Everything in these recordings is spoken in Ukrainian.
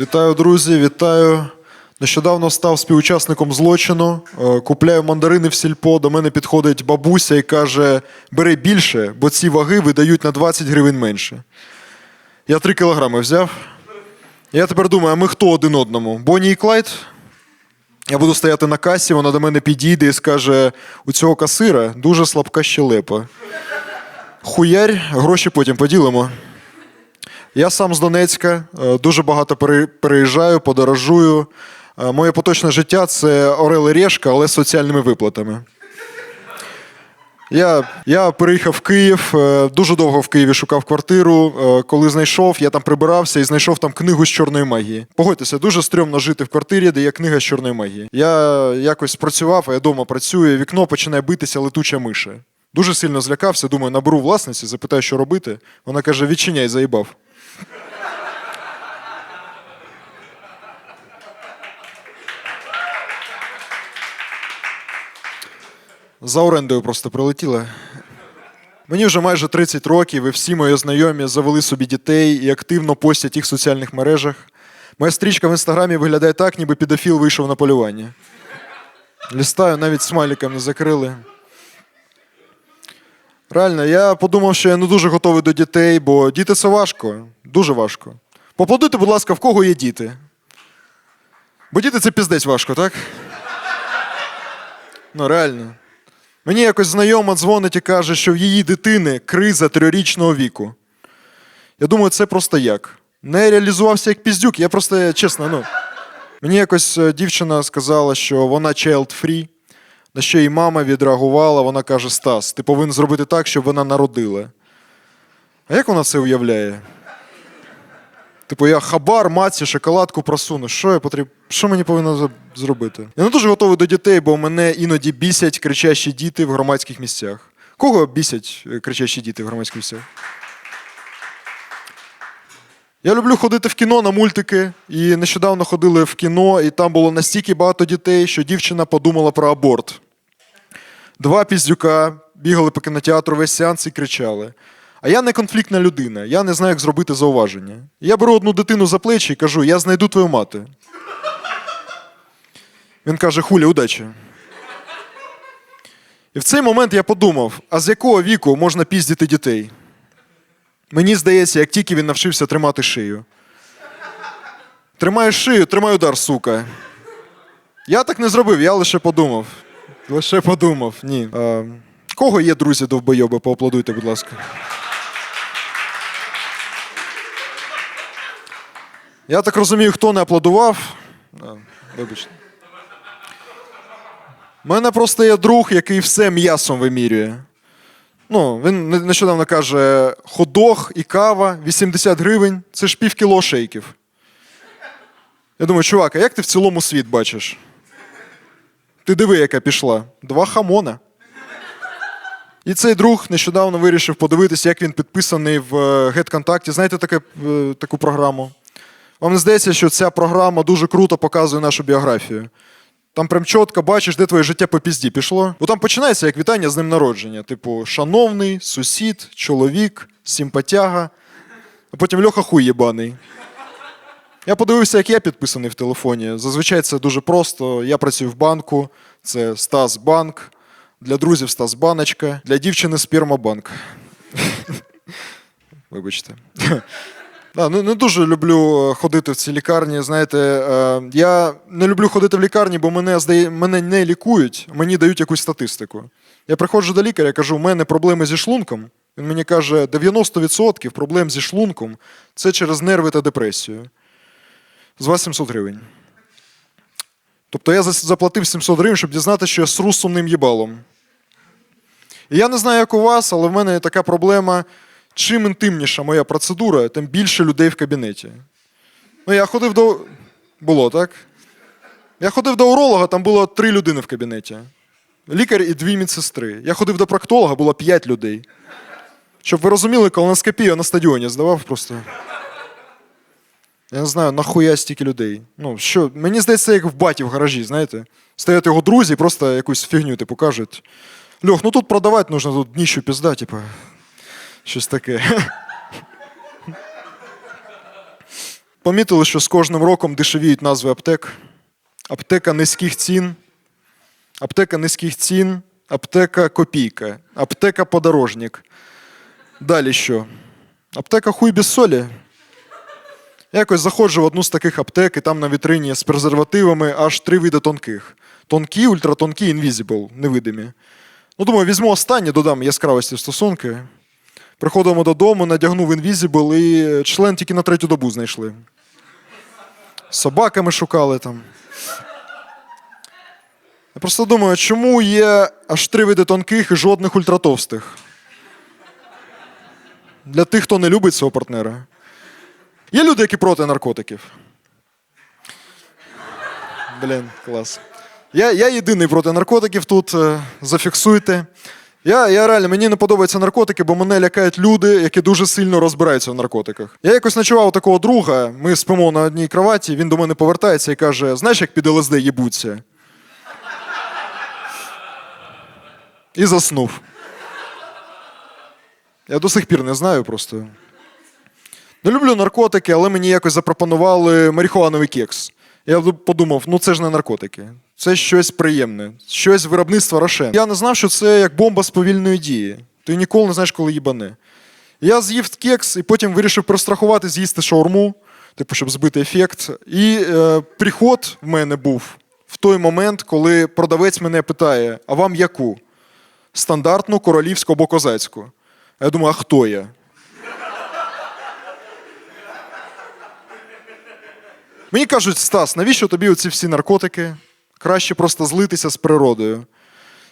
Вітаю, друзі, вітаю. Нещодавно став співучасником злочину. Е, Купляю мандарини в сільпо. До мене підходить бабуся і каже: бери більше, бо ці ваги видають на 20 гривень менше. Я 3 кілограми взяв. Я тепер думаю, а ми хто один одному? Бонні і Клайд? Я буду стояти на касі, вона до мене підійде і скаже: у цього касира дуже слабка щелепа. Хуярь, гроші потім поділимо. Я сам з Донецька, е, дуже багато переїжджаю, подорожую. Е, Моє поточне життя це Орел і Решка, але з соціальними виплатами. Я, я переїхав в Київ, е, дуже довго в Києві шукав квартиру. Коли знайшов, я там прибирався і знайшов там книгу з чорної магії. Погодьтеся, дуже стрьомно жити в квартирі, де є книга з чорної магії. Я якось працював, а я вдома працюю, вікно починає битися летуча миша. Дуже сильно злякався, думаю, наберу власниці, запитаю, що робити. Вона каже: відчиняй, заїбав. За орендою просто прилетіла. Мені вже майже 30 років, і всі мої знайомі завели собі дітей і активно постять їх в соціальних мережах. Моя стрічка в інстаграмі виглядає так, ніби підофіл вийшов на полювання. Лістаю, навіть смайликом не закрили. Реально, я подумав, що я не дуже готовий до дітей, бо діти це важко, дуже важко. Поплодуйте, будь ласка, в кого є діти. Бо діти це піздець важко, так? Ну, реально. Мені якось знайома дзвонить і каже, що в її дитини криза трьохрічного віку. Я думаю, це просто як. Не реалізувався як піздюк, я просто, чесно, ну. Мені якось е, дівчина сказала, що вона child free, на що її мама відреагувала, вона каже: Стас, ти повинен зробити так, щоб вона народила. А як вона це уявляє? Типу, я хабар, маці, шоколадку просуну. Що я потріб... Що мені повинно зробити? Я не дуже готовий до дітей, бо мене іноді бісять кричащі діти в громадських місцях. Кого бісять е, кричащі діти в громадських місцях? Я люблю ходити в кіно на мультики, і нещодавно ходили в кіно, і там було настільки багато дітей, що дівчина подумала про аборт. Два піздюка бігали по кінотеатру весь сеанс і кричали. А я не конфліктна людина, я не знаю, як зробити зауваження. Я беру одну дитину за плечі і кажу: я знайду твою мати. Він каже: Хуля, удачі. І в цей момент я подумав: а з якого віку можна піздити дітей? Мені здається, як тільки він навчився тримати шию. Тримаю шию, тримай удар, сука. Я так не зробив, я лише подумав. Лише подумав, ні. А, кого є друзі довбойоби? Поаплодуйте, будь ласка. Я так розумію, хто не аплодував. Вибачте. У мене просто є друг, який все м'ясом вимірює. Ну, він нещодавно каже: ходох і кава 80 гривень це ж пів кіло шейків. Я думаю, чувак, а як ти в цілому світ бачиш? Ти диви, яка пішла. Два хамона. І цей друг нещодавно вирішив подивитися, як він підписаний в е, GetContact. Знаєте таке, е, таку програму? Вам не здається, що ця програма дуже круто показує нашу біографію. Там прям чітко бачиш, де твоє життя по пізді пішло. Бо там починається як вітання з ним народження. Типу, шановний, сусід, чоловік, симпатяга, а потім Льоха хуй єбаний. Я подивився, як я підписаний в телефоні. Зазвичай це дуже просто. Я працюю в банку, це Стас Банк. Для друзів Стас Баночка, для дівчини Спермобанк. Вибачте. Да, ну, не дуже люблю е, ходити в ці лікарні. Знаєте, е, я не люблю ходити в лікарні, бо мене, здає, мене не лікують, мені дають якусь статистику. Я приходжу до лікаря, кажу, у мене проблеми зі шлунком. Він мені каже, 90% проблем зі шлунком це через нерви та депресію. З вас 700 гривень. Тобто я заплатив 700 гривень, щоб дізнатися, що я сру сумним їбалом. І я не знаю, як у вас, але в мене така проблема. Чим інтимніша моя процедура, тим більше людей в кабінеті. Ну, я ходив до. Було, так? Я ходив до уролога, там було три людини в кабінеті. Лікар і дві медсестри. Я ходив до проктолога, було п'ять людей. Щоб ви розуміли, колоноскопію на стадіоні здавав просто. Я не знаю, нахуя стільки людей. Ну, що, мені здається, як в баті в гаражі, знаєте? Стоять його друзі, просто якусь фігню типу кажуть. Льох, ну тут продавати нужно, тут дніщу пізда, типу. Щось таке. помітили, що з кожним роком дешевіють назви аптек. Аптека низьких цін, аптека низьких цін, аптека копійка, аптека подорожник. Далі що? Аптека хуй без солі. Якось заходжу в одну з таких аптек, і там на вітрині з презервативами аж три види тонких: тонкі, ультратонкі, invisible, невидимі. Ну, думаю, візьму останнє, додам яскравості в стосунки. Приходимо додому, надягнув Invisible і член тільки на третю добу знайшли. Собаками шукали там. Я просто думаю, чому є аж три види тонких і жодних ультратовстих? Для тих, хто не любить свого партнера. Є люди, які проти наркотиків. Блін, клас. Я, я єдиний проти наркотиків тут. е, Зафіксуйте. Я, я реально мені не подобаються наркотики, бо мене лякають люди, які дуже сильно розбираються в наркотиках. Я якось ночував у такого друга, ми спимо на одній кроваті, він до мене повертається і каже: знаєш, як під ЛСД їбуться? І заснув. Я до сих пір не знаю просто. Не люблю наркотики, але мені якось запропонували марихуановий кекс. Я подумав, ну це ж не наркотики, це щось приємне, щось виробництва Рошен. Я не знав, що це як бомба з повільної дії. Ти ніколи не знаєш, коли їбане. Я з'їв кекс і потім вирішив прострахувати з'їсти шаурму, типу, щоб збити ефект. І е, приход в мене був в той момент, коли продавець мене питає: а вам яку? Стандартну, королівську або козацьку. А я думаю, а хто я? Мені кажуть, Стас, навіщо тобі оці всі наркотики? Краще просто злитися з природою.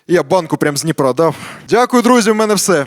І я банку прям з Дніпра дав. Дякую, друзі, в мене все.